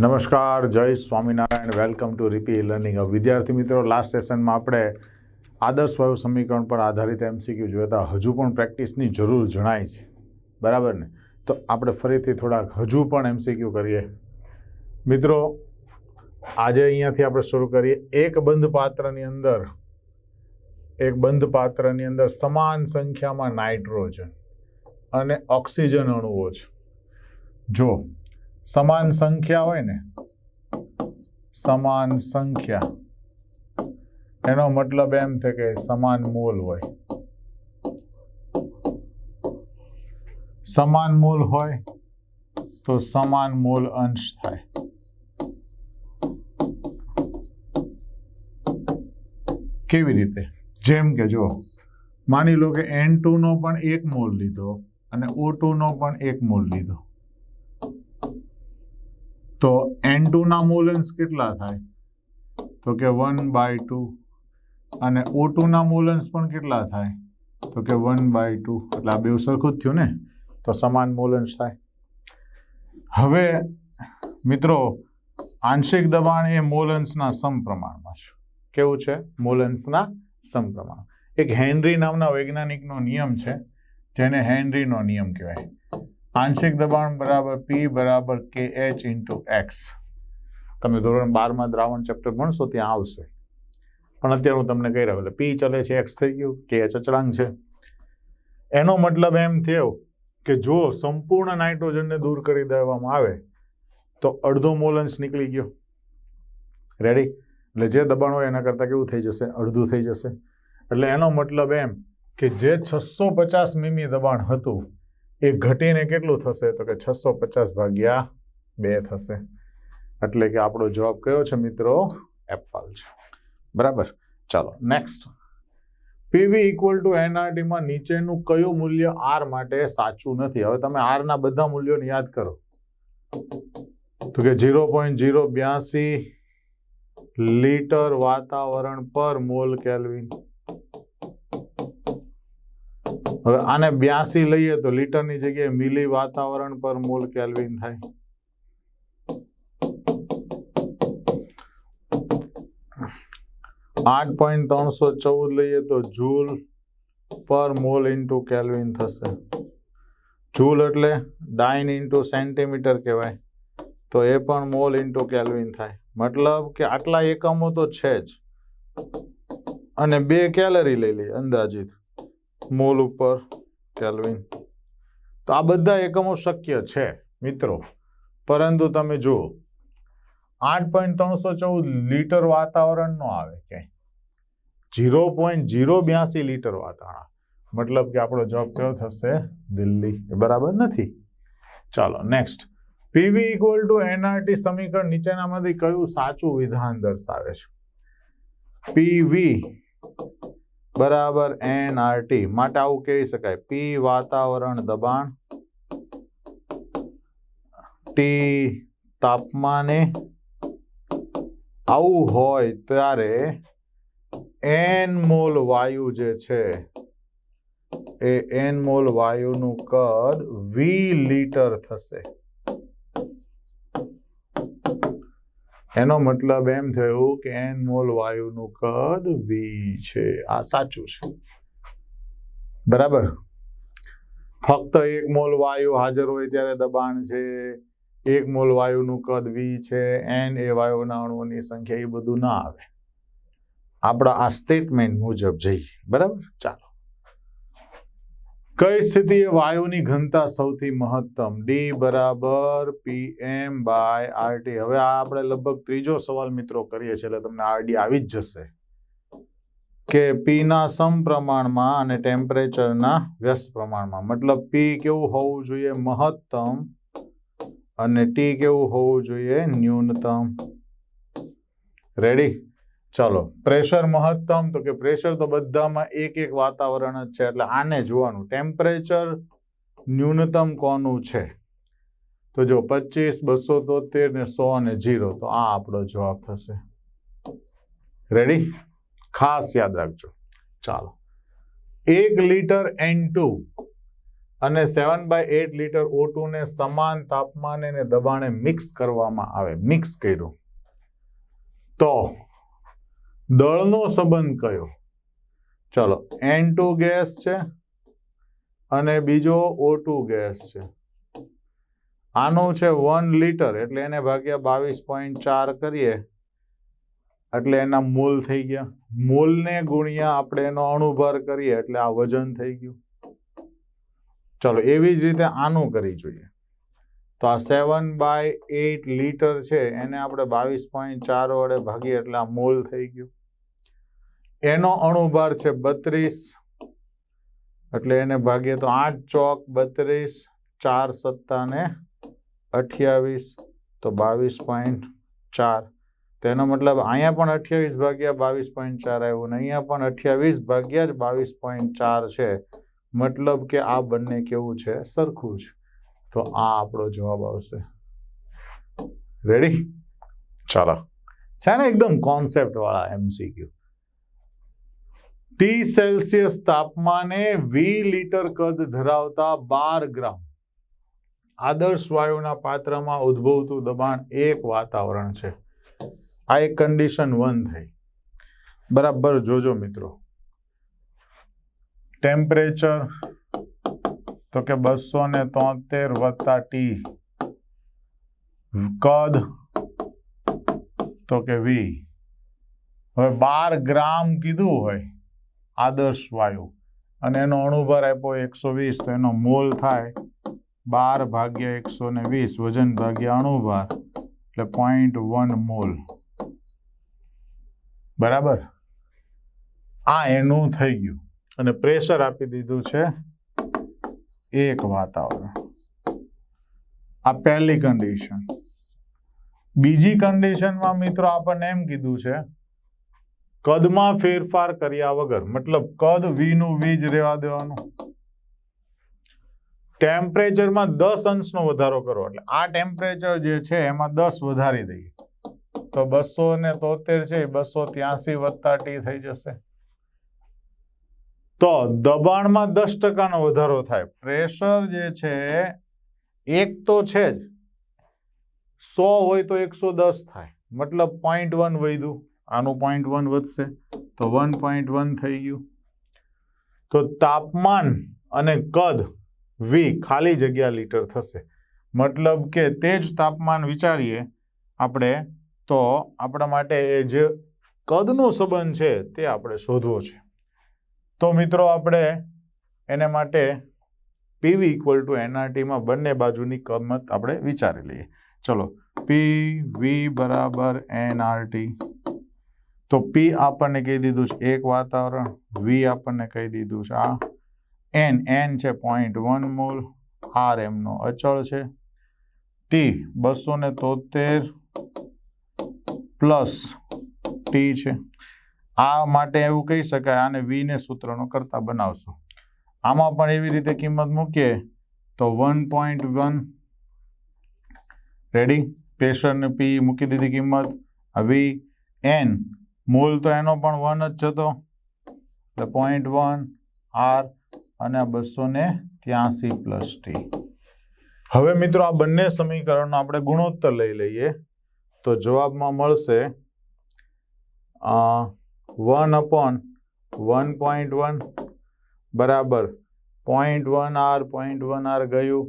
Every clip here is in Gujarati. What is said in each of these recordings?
નમસ્કાર, જય Swaminarayan. Welcome to RP learning વિદ્યાર્થી મિત્રો લાસ્ટ સેશનમાં આપણે આદર્શ વાયુ સમીકરણ પર આધારિત એમસીક્યુ જોયા હતા. હજુ પણ પ્રેક્ટિસની જરૂર જણાય છે. બરાબર ને? તો આપણે ફરીથી થોડાક હજુ પણ એમસીક્યુ કરીએ. મિત્રો, આજે અહીંયાથી આપણે શરૂ કરીએ. એક બંધ પાત્રની અંદર, એક બંધ પાત્રની અંદર સમાન સંખ્યામાં નાઇટ્રોજન અને ઓક્સિજન અણુઓ છે. જો સમાન સંખ્યા હોય ને, સમાન સંખ્યા. એનો મતલબ એમ છે કે સમાન મૂલ હોય. સમાન મૂલ હોય તો સમાન મૂલ અંશ થાય. કેવી રીતે? જેમ કે જો માની લો કે એન નો પણ એક મૂલ લીધો અને ઓ નો પણ એક મૂલ લીધો. તો એન ના મોલન્સ કેટલા થાય? તો કે વન બાય ટુ અને ઓ ના મોલન્સ પણ કેટલા થાય? તો કે વન બાય ટુ એટલે આ બે સરખું જ થયું ને? તો સમાન મોલન્સ થાય. હવે મિત્રો, આંશિક દબાણ એ મોલન્સના સમપ્રમાણમાં છે. કેવું છે? મોલન્સના સમપ્રમાણ. એક હેનરી નામના વૈજ્ઞાનિકનો નિયમ છે, જેને હેનરીનો નિયમ કહેવાય. આંશિક દબાણ બરાબર પી બરાબર કે એચ ઇન્ટુ એક્સ તમે ધોરણ બારમાં દ્રાવણ ચેપ્ટર ભણશો ત્યાં આવશે. પણ અત્યારે હું તમને કહી રહ્યો એટલે પી ચલે છે એક્સ થઈ ગયું કે એચ અચળાંક છે. એનો મતલબ એમ થયો કે જો સંપૂર્ણ નાઇટ્રોજનને દૂર કરી દેવામાં આવે, તો અડધો મોલન્સ નીકળી ગયો. રેડી એટલે જે દબાણ હોય એના કરતાં કેવું થઈ જશે? અડધું થઈ જશે. એટલે એનો મતલબ એમ કે જે છસો પચાસ મીમી દબાણ હતું એ ઘટીને કેટલું થશે? તો કે છસો પચાસ ભાગ્યા બે થશે. એટલે કે આપણો જવાબ કયો છે મિત્રો? એપલ છે. બરાબર? ચાલો નેક્સ્ટ પીવી ઇક્વલ ટુ એનઆરટીમાં નીચેનું કયું મૂલ્ય આર માટે સાચું નથી? હવે તમે આરના બધા મૂલ્યોને યાદ કરો. તો કે ઝીરો પોઈન્ટ ઝીરો બ્યાસી લીટર વાતાવરણ પર મોલ કેલ્વિન. હવે આને બ્યાસી લઈએ તો લીટરની જગ્યાએ મિલી વાતાવરણ પર મોલ કેલ્વિન થાય. આઠ પોઈન્ટ ત્રણસો ચૌદ લઈએ તો જૂલ પર મોલ ઇન્ટુ કેલ્વિન થશે. જૂલ એટલે ડાઇન ઇન્ટુ સેન્ટીમીટર કહેવાય. તો એ પણ મોલ ઇન્ટુ કેલ્વિન થાય. મતલબ કે આટલા એકમો તો છે જ. અને બે કેલરી લઈ લઈએ અંદાજિત. મોલ ઉપર, કેલ્વિન. તો આ બધા એકમો શક્ય છે, મિત્રો. પરંતુ તમે જુઓ, આઠ પોઈન્ટ ત્રણસો ચૌદ લીટર વાતાવરણ નો આવે ક્યાંય. ઝીરો પોઈન્ટ ઝીરો બ્યાસી લીટર વાતાવરણ. મતલબ કે આપણો જવાબ કયો થશે? દિલ્હી. બરાબર નથી. ચાલો next PV equal to NRT સમીકરણ નીચેનામાંથી કયું સાચું વિધાન દર્શાવે છે? પીવી બરાબર એનઆરટી માટે આવું કહી શકાય? પી વાતાવરણ, દબાણ. ટી તાપમાને. આવું હોય ત્યારે એન મોલ વાયુ જે છે, એ એન મોલ વાયુનું કદ વી લીટર થશે. એનો મતલબ એમ થયું કે એન મોલ વાયુનું કદ વી છે. આ સાચું છે. બરાબર? ફક્ત એક મોલ વાયુ હાજર હોય ત્યારે દબાણ છે. એક મોલ વાયુનું કદ વી છે. એન એ વાયુના અણુઓની સંખ્યા, એ બધું ના આવે. આપણા આ સ્ટેટમેન્ટ મુજબ જઈએ. બરાબર? ચાલો. કઈ સ્થિતિએ વાયુની ઘનતા સૌથી મહત્તમ? ડી બરાબર પી એમ બાય આરટી હવે આ આપણે લગભગ ત્રીજો સવાલ મિત્રો કરીએ છીએ, એટલે તમને આરડી આવી જ જશે કે પી ના સમપ્રમાણમાં અને ટેમ્પરેચરના વ્યસ્ત પ્રમાણમાં મતલબ પી કેવું હોવું જોઈએ મહત્તમ અને ટી કેવું હોવું જોઈએ ન્યૂનતમ? રેડી ચાલો પ્રેશર મહત્તમ તો કે પ્રેશર તો બધામાં એક એક વાતાવરણ જ છે એટલે આને જોવાનું. ટેમ્પરેચર ન્યૂનતમ કોનું છે? તો જો પચીસ બસો તોતેર ને સો અને જીરો તો આ આપણો જવાબ થશે. રેડી ખાસ યાદ રાખજો. ચાલો. એક લીટર એન ટુ અને seven by eight litre O ને સમાન તાપમાને દબાણે મિક્સ કરવામાં આવે. મિક્સ કર્યું. તો દળનો સંબંધ કયો? ચલો એન ટુ ગેસ છે અને બીજો O2 ગેસ છે. આનું છે વન લીટર, એટલે એને ભાગ્યા બાવીસ પોઈન્ટ ચાર કરીએ, એટલે એના મૂલ થઈ ગયા. મૂલને ગુણ્યા આપણે એનો અણુભાર કરીએ, એટલે આ વજન થઈ ગયું. ચલો, એવી જ રીતે આનું કરી જોઈએ. તો આ સેવન બાય એટ લીટર છે, એને આપણે બાવીસ પોઈન્ટ ચાર વડે ભાગીએ, એટલે આ મોલ થઈ ગયું. એનો અણુભાર છે બત્રીસ. એટલે એને ભાગીએ તો આઠ ચોક બત્રીસ ચાર સત્તાને અઠ્યાવીસ તો બાવીસ પોઈન્ટ ચાર. તેનો મતલબ અહીંયા પણ અઠ્યાવીસ ભાગ્યા બાવીસ પોઈન્ટ ચાર આવ્યું ને અહીંયા પણ અઠ્યાવીસ ભાગ્યા જ બાવીસ પોઈન્ટ ચાર છે. મતલબ કે આ બંને કેવું છે? સરખું છે તો આ આપણો જવાબ આવશે. રેડી ચાલો. છે ને એકદમ કોન્સેપ્ટ વાળા એમસીક્યુ ટી સેલ્સિયસ તાપમાને વી લીટર કદ ધરાવતા બાર ગ્રામ. આદર્શ વાયુના પાત્રમાં ઉદ્ભવતું દબાણ એક વાતાવરણ છે. આ એક કન્ડિશન વન થઈ. બરાબર જોજો મિત્રો. ટેમ્પરેચર તો કે બસો ને તોતેર વત્તા ટી કદ તો કે વી હવે બાર ગ્રામ કીધું હોય આદર્શ વાયુ. અને એનો અણુભાર આપ્યો એકસો વીસ, તો એનો મોલ થાય બાર ભાગ્યા એકસો ને વીસ, વજન ભાગ્યા અણુભાર, એટલે પોઈન્ટ વન મોલ. બરાબર? આ એનું થઈ ગયું. અને પ્રેશર આપી દીધું છે એક વાતાવરણ. આ પહેલી કન્ડિશન બીજી કન્ડિશનમાં મિત્રો આપણને એમ કીધું છે કદમાં ફેરફાર કર્યા વગર, મતલબ કદ વી નું વી જ રહેવા દેવાનું. ટેમ્પરેચરમાં દસ અંશનો વધારો કરો, એટલે આ ટેમ્પરેચર જે છે એમાં દસ વધારી દઈએ. તો બસો ને તોતેર છે બસો ત્યાસી વત્તા ટી થઈ જશે. તો દબાણમાં દસ ટકાનો વધારો થાય. પ્રેશર જે છે, એક તો છે જ. સો હોય તો એકસો દસ થાય. મતલબ પોઈન્ટ વન વધ્યું. આનું પોઈન્ટ વન વધશે, તો વન પોઈન્ટ વન થઈ ગયું. તો તાપમાન અને કદ વી ખાલી જગ્યા લીટર થશે. મતલબ કે તે જ તાપમાન વિચારીએ આપણે, તો આપણા માટે એ જે કદનો સંબંધ છે, તે આપણે શોધવો છે. તો મિત્રો આપણે એને માટે પીવી ઇક્વલ ટુ એનઆરટીમાં બંને બાજુની કિંમત આપણે વિચારી લઈએ. ચલો પી વી બરાબર એનઆરટી તો પી આપણને કહી દીધું છે એક વાતાવરણ વી આપણને કહી દીધું છે આ એન એન છે પોઈન્ટ વન મોલ આર એમનો અચળ છે. ટી બસો ને તોતેર પ્લસ ટી છે. આ માટે એવું કહી શકાય, આને વીને સૂત્રનો કરતા બનાવશું. આમાં પણ એવી રીતે કિંમત મૂકીએ તો વન પોઈન્ટ વન રેડી પ્રેશરને પી મૂકી દીધી કિંમત. વી એન મોલ તો એનો પણ વન જ જતો એટલે પોઈન્ટ વન આર અને આ બસો ને ત્યાંસી પ્લસ ટી હવે મિત્રો આ બંને સમીકરણનો આપણે ગુણોત્તર લઈ લઈએ. તો જવાબમાં મળશે one upon one point one બરાબર. Point one R point one R ગયું.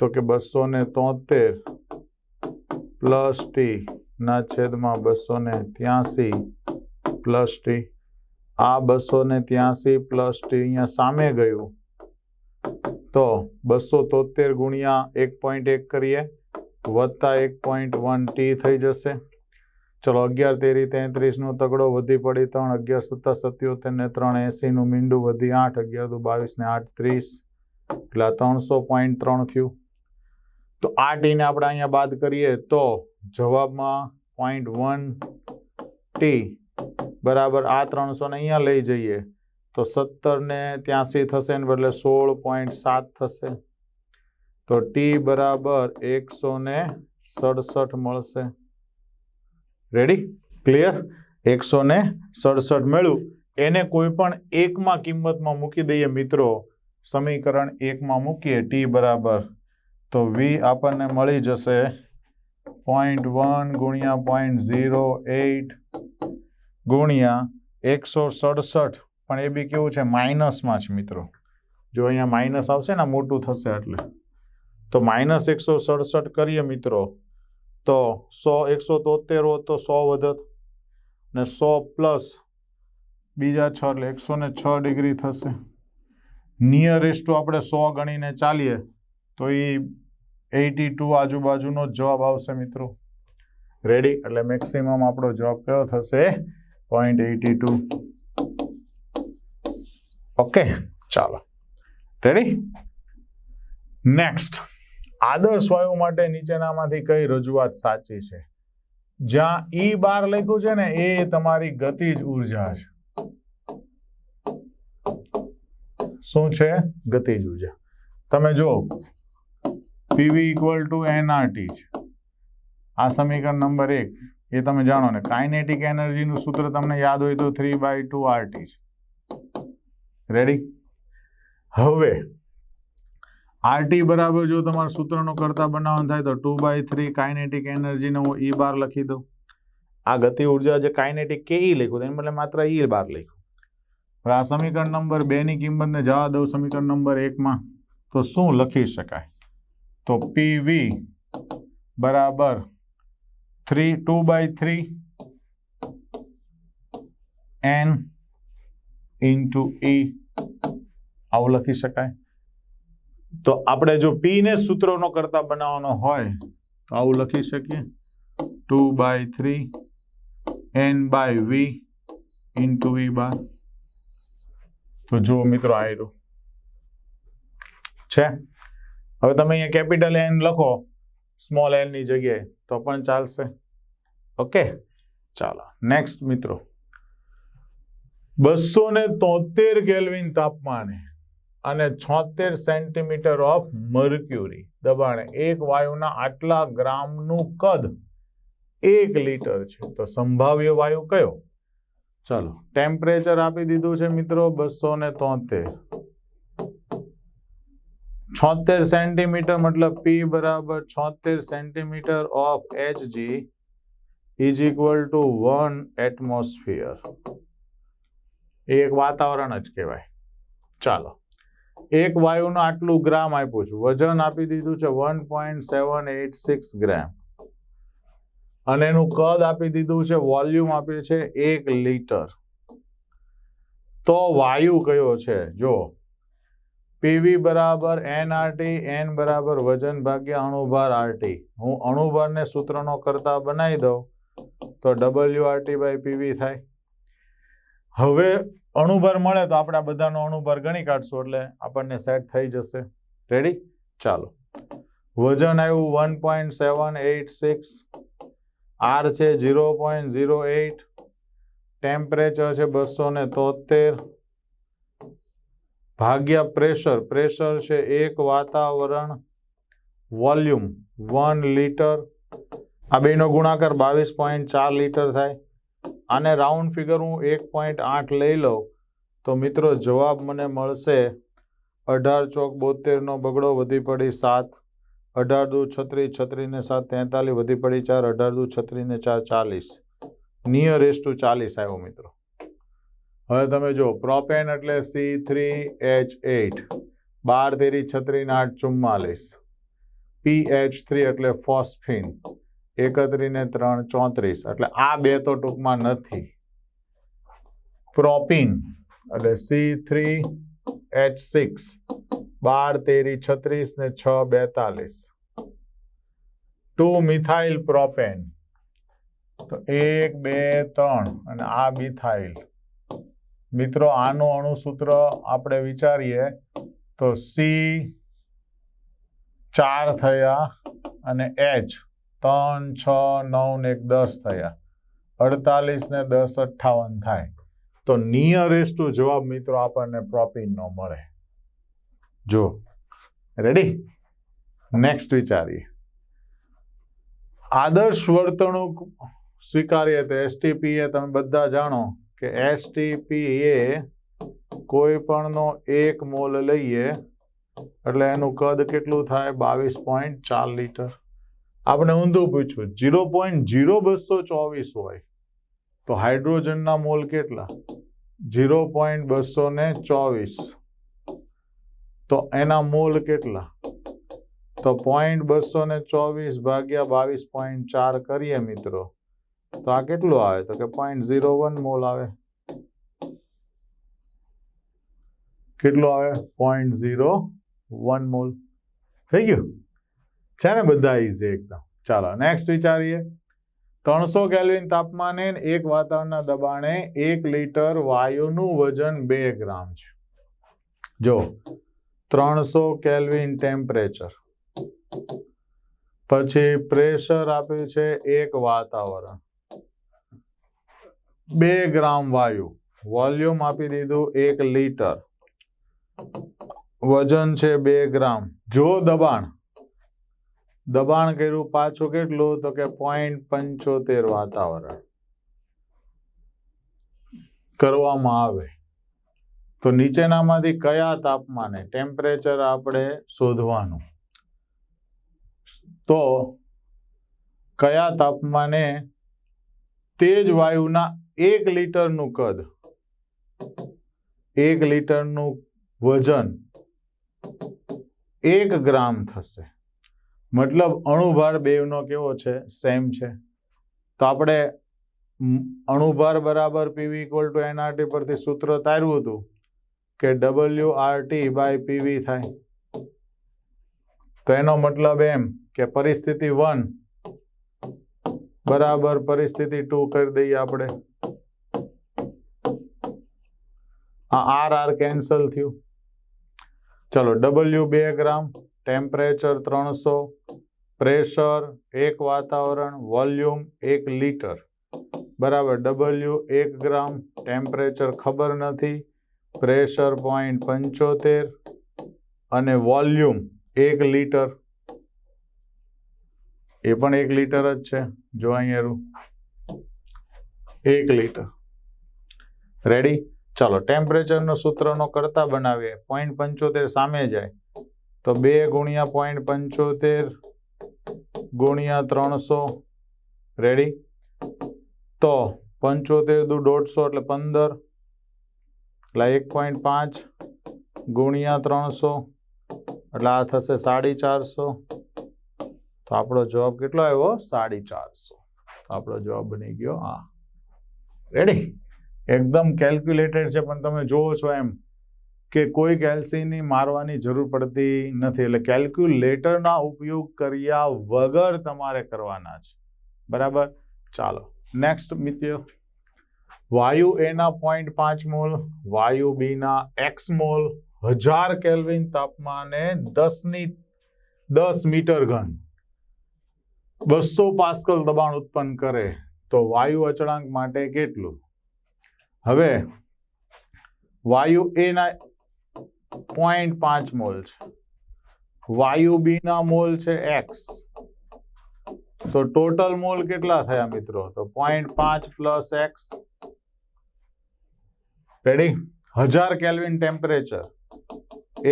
તો કે બસો ને તોતેર પ્લસ ટી ના છેદમાં બસો ને ત્યાંસી પ્લસ ટી આ બસો ને ત્યાંસી પ્લસ ટી અહીંયા સામે ગયું. તો બસો તોતેર ગુણ્યા એક પોઈન્ટ એક કરીએ, વત્તા એક પોઈન્ટ વન ટી થઈ જશે. ચલો અગિયાર તેરી તેત્રીસનો તગડો વધી પડી ત્રણ, અગિયાર સત્તા સત્યોતેર ને ત્રણ એસીનું મીંડું વધી આઠ, અગિયાર દુ બાવીસ ને આઠ ત્રીસ, એટલે ત્રણસો પોઈન્ટ ત્રણ થયું. તો આ ટીને આપણે અહીંયા બાદ કરીએ તો જવાબમાં પોઈન્ટ વન ટી બરાબર આ ત્રણસોને અહીંયા લઈ જઈએ. તો સત્તરને ત્યાંસી થશે ને બદલે સોળ પોઈન્ટ સાત થશે. તો ટી બરાબર એકસો ને સડસઠ મળશે. રેડી ક્લિયર એકસો ને સડસઠ મેળવું એને કોઈ પણ એકમાં કિંમતમાં મૂકી દઈએ મિત્રો. સમીકરણ એકમાં મૂકીએ ટી બરાબર. તો વી આપણને મળી જશે પોઈન્ટ વન ગુણ્યા પોઈન્ટ ઝીરો એટ ગુણ્યા એકસો સડસઠ. પણ એ બી કેવું છે? માઇનસમાં છે મિત્રો. જો અહીંયા માઇનસ આવશે ને મોટું થશે એટલે. તો માઇનસ એકસો સડસઠ કરીએ મિત્રો, તો સો એકસો તોતેર હોત તો સો વધત. ને સો પ્લસ બીજા છ એટલે એકસો ને છ ડિગ્રી થશે. નિયરેસ્ટ આપણે સો ગણીને ચાલીએ, તો એ એટી ટુ આજુબાજુનો જ જવાબ આવશે મિત્રો. રેડી એટલે મેક્સિમમ આપણો જવાબ કયો થશે? Point eighty two. ઓકે ચાલો. રેડી નેક્સ્ટ આદર્શ વાયુ માટે નીચેનામાંથી કઈ રજૂઆત સાચી છે? જ્યાં ઈ બાર લખ્યું છે ને, એ તમારી ગતિજ ઊર્જા છે. શું છે? ગતિજ ઊર્જા. તમે જો પીવી ઇક્વલ ટુ એનઆરટી આ સમીકરણ નંબર એક, એ તમે જાણો ને કાઇનેટિક એનર્જીનું સૂત્ર તમને યાદ હોય તો three by two RT ready હવે આરટી બરાબર જો તમારે સૂત્રનો કરતા બનાવવાનું થાય તો ટુ બાય થ્રી કાઇનેટિક એનર્જીને હું ઈ બાર લખી દઉં. આ ગતિ ઊર્જા જે કાઇનેટિક કે ઈ લખ્યું, એને બદલે માત્ર ઈ બાર લખ્યું. હવે આ સમીકરણ નંબર બેની કિંમતને જવા દઉં સમીકરણ નંબર એકમાં તો શું લખી શકાય? તો પીવી બરાબર three two by three N into E આવું લખી શકાય. તો આપણે જો પી ને સૂત્રોનો કરતા બનાવવાનો હોય, તો આવું લખી શકીએ. Two by three N by V into V બાર તો જુઓ મિત્રો આયરું. છે? હવે તમે અહીંયા કેપિટલ એન લખો સ્મોલ એનની જગ્યાએ, તો પણ ચાલશે. ઓકે ચાલો નેક્સ્ટ મિત્રો. બસો ને તોતેર કેલ્વિન તાપમાને અને છોતેર સેન્ટીમીટર ઓફ મર્ક્યુરી દબાણે, એક વાયુના આટલા ગ્રામનું કદ એક લીટર છે. તો સંભાવ્ય વાયુ કયો? ચલો ટેમ્પરેચર આપી દીધું છે મિત્રો બસો ને તોતેર. છોતેર સેન્ટીમીટર મતલબ પી બરાબર છોતેર centimetre of H G is equal to one atmosphere એક વાતાવરણ જ કહેવાય. ચાલો. એક વાયુનું આટલું ગ્રામ આપ્યું છે. વજન આપી દીધું છે one point seven eight six gram અને એનું કદ આપી દીધું છે, વોલ્યુમ આપ્યું છે એક લીટર. તો વાયુ કયો છે? જો પીવી બરાબર એન આરટી એન બરાબર વજન ભાગ્યા અણુભાર આરટી. હું અણુભારને સૂત્રનો કરતા બનાવી દઉં, તો ડબલ્યુ આરટી બાય પીવી થાય. હવે અણુભાર મળે તો આપણે બધાનો અણુભાર ગણી કાઢશું એટલે આપણને સેટ થઈ જશે. રેડી ચાલો. વજન આવ્યું one point seven eight six. R છે zero point zero eight. Temperature છે બસો ને તોતેર ભાગ્યા પ્રેશર. પ્રેશર છે એક વાતાવરણ વોલ્યુમ વન લીટર. આ બેનો ગુણાકાર બાવીસ પોઈન્ટ ચાર લીટર થાય. આને રાઉન્ડ ફિગર હું એક પોઈન્ટ આઠ લઈ લઉં. તો મિત્રો જવાબ મને મળશે અઢાર ચોક બોતેરનો બગડો વધી પડી સાત. અઢાર દુ છત્રીસ છત્રીને સાત તેતાલીસ વધી પડી ચાર. અઢાર દુ છત્રીને ચાર ચાલીસ. નિયરેસ્ટ ટુ ચાલીસ આવ્યો મિત્રો. હવે તમે જો પ્રોપેન એટલે સી થ્રી એચ એટ બાર તેરી છત્રીને આઠ ચુમ્માલીસ. પી એચ થ્રી એટલે ફોસ્ફિન એકત્રીને ત્રણ ચોત્રીસ. એટલે આ બે તો ટૂંકમાં નથી. પ્રોપિન એટલે સી થ્રી એચ સિક્સ બાર તેરી છત્રીસ ને છ બેતાલીસ. Two methyl propane. તો એક, બે, ત્રણ, અને આ મિથાઇલ. મિત્રો, આનું અણુસૂત્ર આપણે વિચારીએ તો સી ચાર થયા અને એચ ત્રણ, છ, નવ ને એક દસ થયા. અડતાલીસ ને દસ અઠ્ઠાવન થાય. તો નિયરેસ્ટ ટુ જવાબ મિત્રો આપણને પ્રોપીન નો મળે. જો રેડી નેક્સ્ટ વિચારીએ. આદર્શ વર્તણૂક સ્વીકારીએ તો એસટીપી એ તમે બધા જાણો. કે એસટીપી એ કોઈ પણનો એક મોલ લઈએ, એટલે એનું કદ કેટલું થાય? બાવીસ પોઈન્ટ ચાર લીટર. આપણે ઊંધું પૂછ્યું, જીરો પોઈન્ટ જીરો બસો ચોવીસ હોય, તો હાઇડ્રોજનના મોલ કેટલા? જીરો પોઈન્ટ બસો ને ચોવીસ. તો એના મોલ કેટલા? તો પોઈન્ટ બસો ને ચોવીસ ભાગ્યા બાવીસ પોઈન્ટ ચાર કરીએ મિત્રો. તો આ કેટલું આવે? તો કે પોઈન્ટ ઝીરો વન મોલ આવે. કેટલું આવે? પોઈન્ટ ઝીરો વન મોલ થઈ ગયું? છે ને બધા ઇઝી એકદમ. ચાલો નેક્સ્ટ વિચારીએ. ત્રણસો કેલ્વિન તાપમાને એક વાતાવરણના દબાણે એક લીટર વાયુનું વજન બે ગ્રામ છે. જો, ત્રણસો કેલ્વિન ટેમ્પરેચર પછી પ્રેશર આપ્યું છે એક વાતાવરણ. બે ગ્રામ વાયુ. વોલ્યુમ આપી દીધું એક લીટર. વજન છે બે ગ્રામ. જો દબાણ. દબાણ કર્યું પાછું કેટલું? તો કે પોઈન્ટ પંચોતેર વાતાવરણ. કરવામાં આવે. તો નીચેનામાંથી કયા તાપમાને ટેમ્પરેચર આપણે શોધવાનું? તો કયા તાપમાને તેજ વાયુના એક લીટરનું કદ. એક લીટરનું વજન એક ગ્રામ થશે. મતલબ અણુભાર બેવનો કેવો છે? સેમ છે. તો આપણે અણુભાર બરાબર પીવી ઇક્વલ ટુ એનઆરટી પરથી સૂત્ર તાર્યું હતું કે ડબલ્યુ આરટી બાય પીવી થાય. તો એનો મતલબ એમ કે પરિસ્થિતિ વન બરાબર પરિસ્થિતિ ટુ કરી દઈએ આપણે. આ આર આર કેન્સલ થયું. ચલો ડબલ્યુ બે ગ્રામ, ટેમ્પરેચર ત્રણસો, પ્રેશર એક વાતાવરણ, વોલ્યુમ એક લીટર. બરાબર ડબલ્યુ એક ગ્રામ, ટેમ્પરેચર ખબર નથી, પ્રેશર પોઈન્ટ પંચોતેર અને વોલ્યુમ એક લીટર. એ પણ એક લીટર જ છે, જો અહીંયા એક લીટર. રેડી ચાલો ટેમ્પરેચરનો સૂત્રનો કરતા બનાવીએ. પોઈન્ટ પંચોતેર સામે જાય. તો બે ગુણ્યા પોઈન્ટ પંચોતેર ગુણ્યા ત્રણસો. રેડી તો પંચોતેર દુ દોઢસો એટલે પંદર. એટલે એક પોઈન્ટ પાંચ ગુણ્યા ત્રણસો. એટલે આ થશે સાડી ચારસો. તો આપણો જવાબ કેટલો આવ્યો? સાડી ચારસો. આપણો જવાબ બની ગયો આ. રેડી એકદમ કેલ્ક્યુલેટેડ છે, પણ તમે જોવો છો એમ કે કોઈ કેલ્સીની મારવાની જરૂર પડતી નથી. એટલે કેલ્ક્યુલેટરના ઉપયોગ કર્યા વગર તમારે કરવાના છે. બરાબર? ચાલો નેક્સ્ટ મિત્ર. વાયુ એના પોઈન્ટ પાંચ મોલ, વાયુ બીના એક્સ મોલ, હજાર કેલ્વિન તાપમાને દસની દસ મીટર ઘન. બસો પાસ્કલ દબાણ ઉત્પન્ન કરે તો વાયુ અચળાંક માટે કેટલું? હવે વાયુ એના પોઈન્ટ પાંચ મોલ છે. વાયુ બી ના મોલ છે એક્સ તો ટોટલ મોલ કેટલા થયા મિત્રો? તો પોઈન્ટ પાંચ પ્લસ એક્સ રેડી હજાર કેલ્વિન ટેમ્પરેચર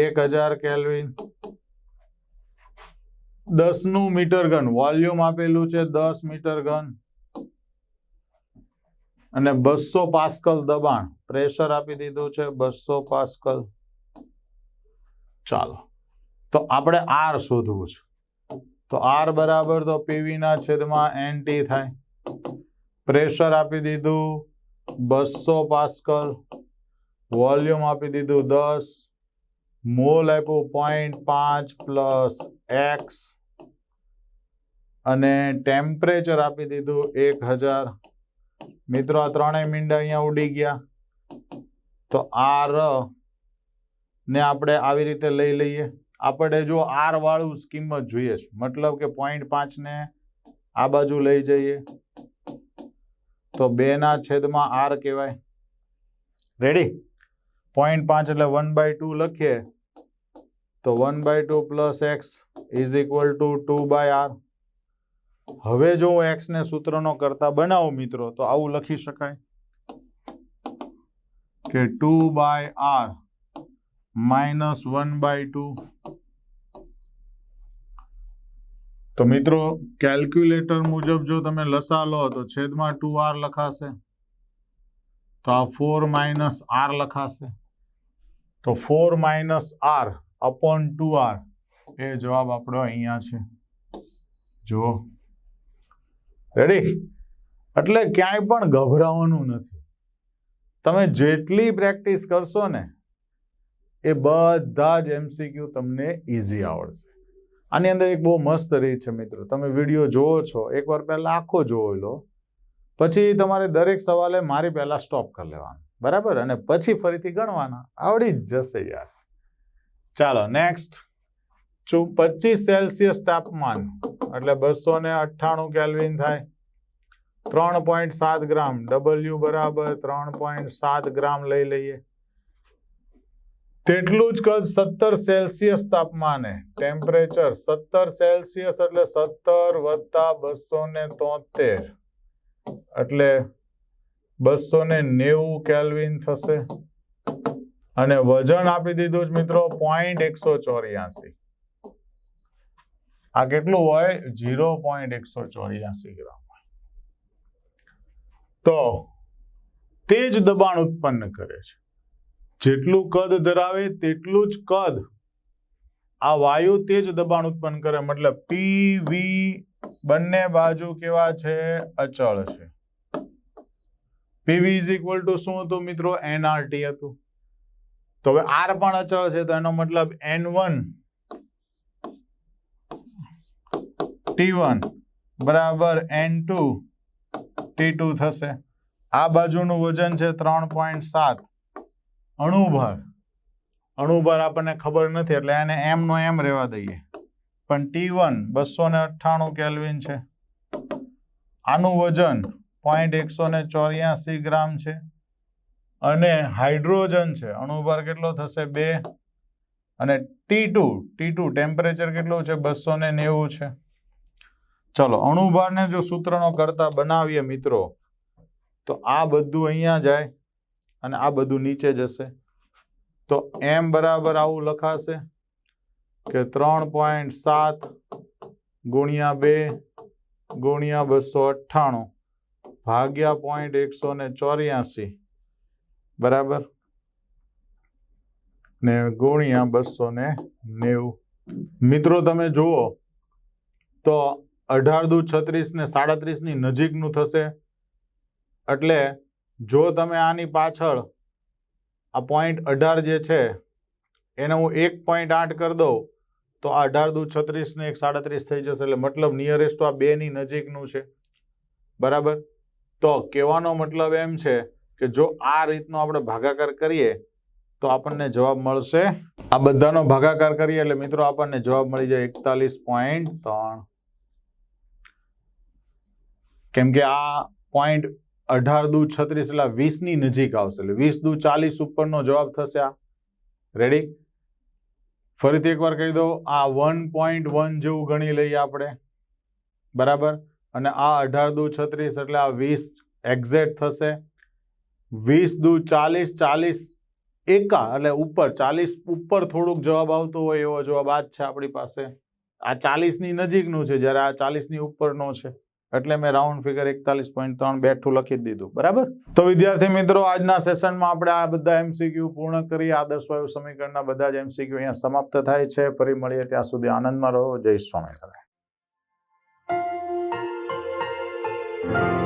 એક હજાર કેલ્વિન દસનું મીટર ઘન. વોલ્યુમ આપેલું છે દસ મીટર ઘન. અને બસો પાસ્કલ દબાણ. પ્રેશર આપી દીધું છે, બસો પાસ્કલ. ચાલો. તો આપણે આર શોધવું છે. તો આર બરાબર તો પીવી ના છેદમાં એન થાય. પ્રેશર આપી દીધું બસો પાસ્કલ. વોલ્યુમ આપી દીધું દસ. મોલ આપ્યું પોઈન્ટ પાંચ પ્લસ એક્સ અને ટેમ્પરેચર આપી દીધું એક હજાર. મિત્રો, આ ત્રણેય મીંડા અહીંયા ઉડી ગયા. તો આર ને આપણે આવી રીતે લઈ લઈએ. આપણે જો આર વાળું કિંમત જોઈએ છે. મતલબ કે પોઈન્ટ પાંચને આ બાજુ લઈ જઈએ. તો બેના છેદમાં આર કહેવાય. રેડી પોઈન્ટ પાંચ એટલે વન બાય ટુ લખીએ. તો one by two plus X is equal to two by R હવે જો હું એક્સ ને સૂત્રનો કરતા બનાવું મિત્રો, તો આવું લખી શકાય કે two by R minus one by two. તો મિત્રો, કેલ્ક્યુલેટર મુજબ જો તમે લસા લો, તો છેદમાં ટુ આર લખાશે. તો આ ફોર માઇનસ આર લખાશે. તો four minus R upon two R. એ જવાબ આપણો અહીંયા છે. જુઓ. રેડી એટલે ક્યાંય પણ ગભરાવાનું નથી. તમે જેટલી પ્રેક્ટિસ કરશો ને, એ બધા જ એમસીક્યુ તમને ઇઝી આવડશે. આની અંદર એક બહુ મસ્ત રીત છે મિત્રો. તમે વીડિયો જોવો છો, એકવાર પહેલાં આખો જોઈ લો. પછી તમારે દરેક સવાલે મારી પહેલાં સ્ટોપ કરી લેવાનું. બરાબર? અને પછી ફરીથી ગણવાના. આવડી જ જશે યાર. ચાલો નેક્સ્ટ પચીસ સેલ્સિયસ તાપમાન, એટલે બસો ને અઠ્ઠાણું કેલ્વિન થાય. ત્રણ પોઈન્ટ સાત ગ્રામ ડબલ્યુ બરાબર ત્રણ પોઈન્ટ સાત ગ્રામ લઈ લઈએ. તેટલું જ કદ સત્તર સેલ્સિયસ તાપમાને. ટેમ્પરેચર સત્તર સેલ્સિયસ એટલે સત્તર વત્તા બસો ને તોતેર. એટલે બસો ને નેવું કેલ્વિન થશે. અને વજન આપી દીધું જ મિત્રો પોઈન્ટ એકસો ચોર્યાસી. આ કેટલું હોય? ઝીરો પોઈન્ટ એકસો ચોર્યાસી ગ્રામ તો તે જ દબાણ ઉત્પન્ન કરે છે. જેટલું કદ ધરાવે તેટલું જ કદ. આ વાયુ તે જ દબાણ ઉત્પન્ન કરે, મતલબ પી વી બંને બાજુ કેવા છે? અચળ છે. પીવી ઇઝ ઇક્વલ ટુ શું હતું મિત્રો? એનઆરટી હતું. તો હવે આર પણ અચળ છે, તો એનો મતલબ એન વન ટી વન બરાબર એન ટુ ટી ટુ થશે. આ બાજુનું વજન છે ત્રણ પોઈન્ટ સાત. અણુભાર. અણુભાર આપણને ખબર નથી, એટલે એને એમનો એમ રહેવા દઈએ. પણ ટી વન બસો ને અઠ્ઠાણું કેલ્વિન છે. આનું વજન પોઈન્ટ એકસો ને ચોર્યાસી ગ્રામ છે. અને હાઇડ્રોજન છે. અણુભાર કેટલો થશે? બે. અને T two T two temperature કેટલું છે? બસો ને નેવું છે. ચલો અણુભારને જો સૂત્રનો કરતા બનાવીએ મિત્રો, તો આ બધું અહીંયા જાય અને આ બધું નીચે જશે. તો એમ બરાબર આવું લખાશે કે ત્રણ પોઈન્ટ સાત ગુણ્યા બે ગુણ્યા બસો અઠ્ઠાણું ભાગ્યા પોઈન્ટ એકસો ને ચોર્યાસી, બરાબર? ને ગુણ્યા બસો ને નેવું. મિત્રો, તમે જુઓ તો અઢાર દુ છત્રીસ ને સાડત્રીસની નજીકનું થશે. એટલે જો તમે આની પાછળ આ પોઈન્ટ અઢાર જે છે, એને હું એક પોઈન્ટ આઠ કરી દઉં, તો આ અઢાર દુ છત્રીસ ને એક સાડત્રીસ થઈ જશે. એટલે મતલબ નિયરેસ્ટ આ બેની નજીકનું છે. બરાબર? તો કહેવાનો મતલબ એમ છે કે જો આ રીતનો આપણે ભાગાકાર કરીએ, તો આપણને જવાબ મળશે. આ બધાનો ભાગાકાર કરીએ એટલે મિત્રો આપણને જવાબ મળી જાય એકતાલીસ પોઈન્ટ ત્રણ. કેમ કે આ પોઈન્ટ અઢાર દુ છત્રીસ એટલે વીસની નજીક આવશે. એટલે વીસ દુ ચાલીસ ઉપરનો જવાબ થશે આ. રેડી ફરીથી એકવાર કહી દો આ વન પોઈન્ટ વન જેવું ગણી લઈએ આપણે. બરાબર? અને આ અઢાર દુ છત્રીસ એટલે આ વીસ એક્ઝેક્ટ થશે. વીસ દુ ચાલીસ ચાલીસ એકા એટલે ઉપર, ચાલીસ ઉપર થોડુંક જવાબ આવતો હોય એવો જવાબ આ જ છે આપણી પાસે. આ ચાલીસની નજીકનું છે, જ્યારે આ ચાલીસની ઉપરનો છે. એટલે મેં રાઉન્ડ ફિગર એકતાલીસ પોઈન્ટ ત્રણ બેઠું લખી દીધું. બરાબર? તો વિદ્યાર્થી મિત્રો, આજના સેશનમાં આપણે આ બધા એમસીક્યુ પૂર્ણ કરી, આદર્શ વાયુ સમીકરણના બધા જ એમસીક્યુ અહીંયા સમાપ્ત થાય છે. ફરી મળીએ ત્યાં સુધી આનંદમાં રહો. જય સ્વામિનારાયણ.